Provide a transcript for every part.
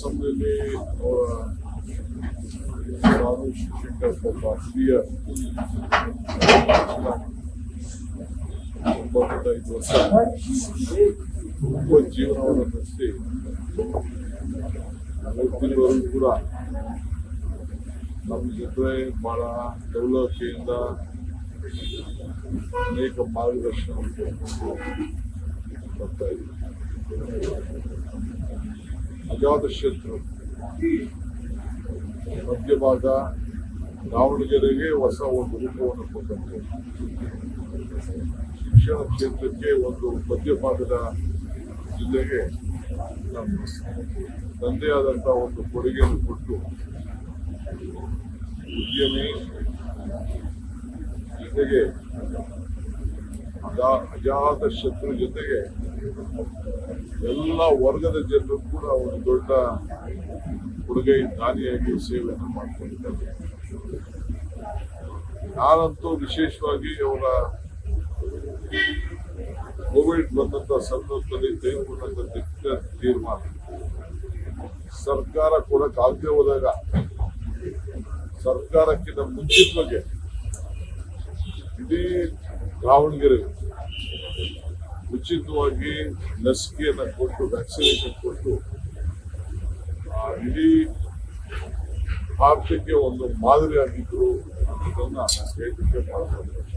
São ele anos Checoslováquia, o banco da educação, explodiu na hora da ceia. वरून पुरा आपण घेतोय मला ठेवलं केंद्रा अनेक मार्गदर्शन करता येईल ಅಜಾತ ಶತ್ರು. ಮಧ್ಯಭಾಗ ದಾವಣಗೆರೆಗೆ ಹೊಸ ಒಂದು ರೂಪವನ್ನು ಕೊಟ್ಟಂತೆ. ಶಿಕ್ಷಣ ಕ್ಷೇತ್ರಕ್ಕೆ ಒಂದು ಮಧ್ಯಭಾಗದ ಜಿಲ್ಲೆಗೆ ತಂದೆ ಆದಂತಹ ಒಂದು ಕೊಡುಗೆಯನ್ನು ಕೊಟ್ಟು ಉದ್ಯಮಿ ಜೊತೆಗೆ ಅಜಾ- ಅಜಾತ ಶತ್ರು ಜೊತೆಗೆ ಎಲ್ಲ ವರ್ಗದ ಜನರು ಕೂಡ ಒಂದು ದೊಡ್ಡ ಕೊಡುಗೆ, ದಾನಿಯಾಗಿ ಸೇವೆಯನ್ನು ಮಾಡಿಕೊಂಡಿದ್ದಾರೆ. ನಾನಂತೂ ವಿಶೇಷವಾಗಿ ಅವರ ಕೋವಿಡ್ ಬಂದಂತ ಸಂದರ್ಭದಲ್ಲಿ ತೆಗೆದುಕೊಂಡಂತ ತೀರ್ಮಾನ. ಸರ್ಕಾರ ಕೂಡ ಆಗದೆ ಹೋದಾಗ, ಸರ್ಕಾರಕ್ಕಿಂತ ಮುಂಚಿತವಾಗಿ ಇಡೀ ದಾವಣಗೆರೆ ಉಚಿತವಾಗಿ ಲಸಿಕೆಯನ್ನು ಕೊಟ್ಟು ವ್ಯಾಕ್ಸಿನೇಷನ್ ಕೊಟ್ಟು ಇಡೀ ಭಾರತಕ್ಕೆ ಒಂದು ಮಾದರಿಯಾಗಿದ್ದರು ಅನ್ನೋದನ್ನು ಹೇಳಲಿಕ್ಕೆ ಬಹಳ ಸಂತೋಷ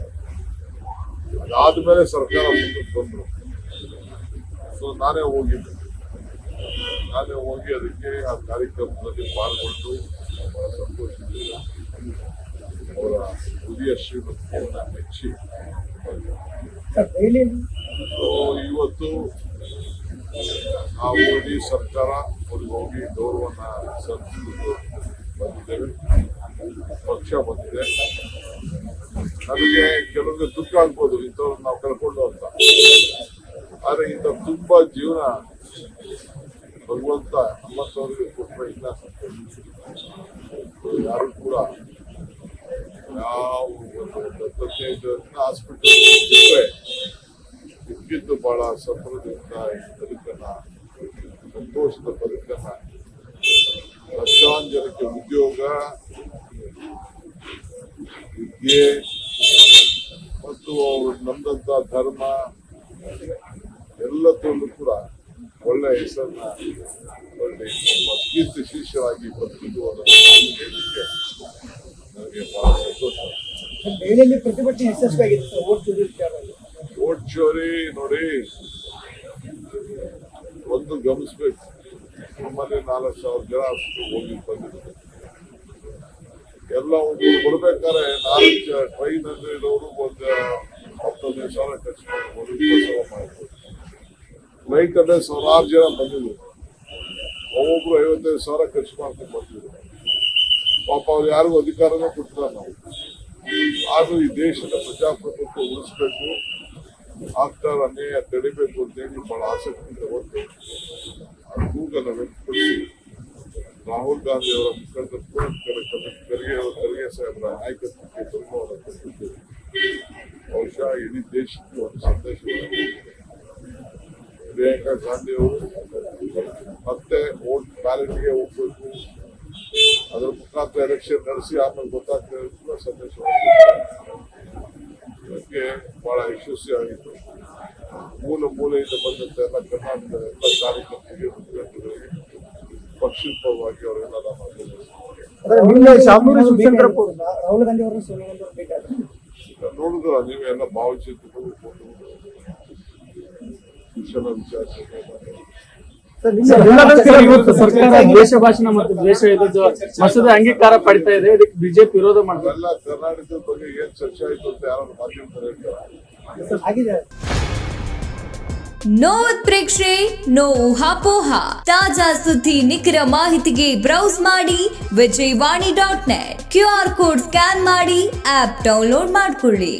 ಅದಾದ್ಮೇಲೆ ಸರ್ಕಾರ ಮುಂದಕ್ಕೆ ಬಂದರು. ಸೊ ನಾನೇ ಹೋಗಿದ್ದೆ. ನಾನೇ ಹೋಗಿ ಅದಕ್ಕೆ ಆ ಕಾರ್ಯಕ್ರಮದಲ್ಲಿ ಪಾಲ್ಗೊಂಡು ಬಹಳ ಸಂತೋಷದಿಂದ ಅವರ ಹುದಿಯ ಶ್ರೀಮತಿಯನ್ನ ಮೆಚ್ಚಿ. ಇವತ್ತು ನಾವು ಇಡೀ ಸರ್ಕಾರ ಅವ್ರಿಗೆ ಹೋಗಿ ಗೌರವನ ಸಲ್ಲಿಸಲು ಬಂದಿದ್ದೇವೆ ಪಕ್ಷ ಬಂದಿದೆ. ನನಗೆ ಕೆಲವೊಂದು ದುಃಖ ಆಗ್ಬೋದು, ಇಂಥವ್ರು ನಾವು ಕಳ್ಕೊಂಡು ಅಂತ. ಆದರೆ ಇಂಥ ತುಂಬಾ ಜೀವನ ಭಗವಂತ ನಮ್ಮಂಥವ್ರಿಗೆ ಕೊಟ್ಟರೆ ಇಲ್ಲ. ಯಾರು ಕೂಡ ಯಾವ ಒಂದು ಹದಿನೈದು ಹಾಸ್ಪಿಟಲ್ ಬಿಟ್ಟರೆ ಇದ್ದಿದ್ದು ಬಹಳ ಈ ಬದುಕನ್ನ ಸಂತೋಷದ ಬದುಕನ್ನ ಲಕ್ಷಾಂತರ ಉದ್ಯೋಗ, ವಿದ್ಯೆ, ಮತ್ತು ಅವರು ನಮ್ದಂತ ಧರ್ಮ, ಎಲ್ಲದರಲ್ಲೂ ಕೂಡ ಒಳ್ಳೆ ಹೆಸರನ್ನ ಒಳ್ಳೆ ಕೀರ್ತಿ ಶೀರ್ಷರಾಗಿ ಬದುಕಿದ್ದು ಹೇಳಲಿಕ್ಕೆ ನನಗೆ ಬಹಳ ಸಂತೋಷ. ಪ್ರತಿಭಟನೆ ಯಶಸ್ವಿಯಾಗಿದೆ ಚೋರಿ ನೋಡಿ. ಒಂದು ಗಮನಿಸ್ಬೇಕು. ನಮ್ಮಲ್ಲಿ ನಾಲ್ಕು ಸಾವಿರ ಜನ ಅಷ್ಟು ಹೋಗಿ ಬಂದಿದ್ದಾರೆ. ಎಲ್ಲ ಒಂದು ಕೊಡ್ಬೇಕಾದ್ರೆ ನಾಲ್ಕು ಟ್ರೈನ್ ಅಲ್ಲಿ ಇರೋರು ಒಂದು ಹತ್ತೊಂದು ಸಾವಿರ ಖರ್ಚು ಸಾವಿರ ಮಾಡ್ಬೋದು. ಫ್ಲೈಟ್ ಅಲ್ಲೇ ಸಾವಿರಾರು ಜನ ಬಂದಿದ್ರು. ಒಬ್ಬೊಬ್ರು ಐವತ್ತೈದು ಸಾವಿರ ಖರ್ಚು ಮಾಡ್ಕೊಂಡು ಬಂದಿದ್ರು. ಪಾಪ ಅವ್ರು ಯಾರಿಗೂ ಅಧಿಕಾರನೂ ಕೊಟ್ಟಿಲ್ಲ ನಾವು. ಆದ್ರೂ ಈ ದೇಶದ ಪ್ರಜಾಪ್ರಭುತ್ವ ಉಳಿಸ್ಬೇಕು. ಆಗ್ತಾರ ಅನ್ಯಾಯ ತಡಿಬೇಕು ಅಂತೇಳಿ ಬಹಳ ಆಸಕ್ತಿ ತಗೊಂಡು ಕೂಗನ್ನು ವ್ಯಕ್ತಪಡಿಸಿ ರಾಹುಲ್ ಗಾಂಧಿ ಅವರ ಮುಖಂಡತ್ವ ಖರ್ಗೆ ಖರ್ಗೆ ಸಾಹೇಬರ ನಾಯಕತ್ವಕ್ಕೆ ಬೆಂಬಲವನ್ನು ಕೊಟ್ಟಿದ್ದು ಬಹುಶಃ ಇಡೀ ದೇಶಕ್ಕೆ ಒಂದು ಸಂದೇಶ. ಪ್ರಿಯಾಂಕಾ ಗಾಂಧಿ ಅವರು ಮತ್ತೆ ವೋಟ್ ಬ್ಯಾಲೆಟ್ಗೆ ಹೋಗ್ಬೇಕು. ಅದರ ಮುಖಾಂತರ ಎಲೆಕ್ಷನ್ ನಡೆಸಿ ಆಮೇಲೆ ಗೊತ್ತಾಗ್ತದೆ ಸಂದೇಶವನ್ನು ಇದಕ್ಕೆ ಬಹಳ ಯಶಸ್ವಿಯಾಗಿತ್ತು. ಮೂಲ ಮೂಲೆಯಿಂದ ಬಂದಂತ ಎಲ್ಲ ಕರ್ನಾಟಕದ ಎಲ್ಲ ಕಾರ್ಯಕರ್ತರಿಗೆ ಮುಖಂಡರಿಗೆ ಪಕ್ಷದ ಪರವಾಗಿ ಅವರೆಲ್ಲ ರಾಹುಲ್ ಗಾಂಧಿ ನೋಡಿದ್ರ ನೀವೆಲ್ಲ ಭಾವಚಿತ್ರಗಳು ಫೋಟೋಗಳು ಶಿಕ್ಷಣ ವಿಚಾರ ಇವತ್ತು ಸರ್ಕಾರ ದ್ವೇಷ ಭಾಷಣ ಮತ್ತು ದ್ವೇಷ ಮಸೂದೆ ಅಂಗೀಕಾರ ಪಡಿತಾ ಇದೆ ಇದಕ್ಕೆ ಬಿಜೆಪಿ ವಿರೋಧ ಮಾಡ್ತಾರೆ ಎಲ್ಲ ಕರ್ನಾಟಕದ ಬಗ್ಗೆ ಏನ್ ಚರ್ಚೆ ಆಯ್ತು ಅಂತ ಯಾರು ಮಾಧ್ಯಮದಲ್ಲಿ ಹೇಳ್ತಾರೆ. ಆಗಿದೆ. ನೋ ಉತ್ಪ್ರೇಕ್ಷೆ ನೋ ಊಹಾಪೋಹ ತಾಜಾ ಸುದ್ದಿ ನಿಖರ ಮಾಹಿತಿಗೆ ಬ್ರೌಸ್ ಮಾಡಿ Vijayavani dot net. Q R code scan ಮಾಡಿ ಆಪ್ ಡೌನ್ಲೋಡ್ ಮಾಡ್ಕೊಳ್ಳಿ.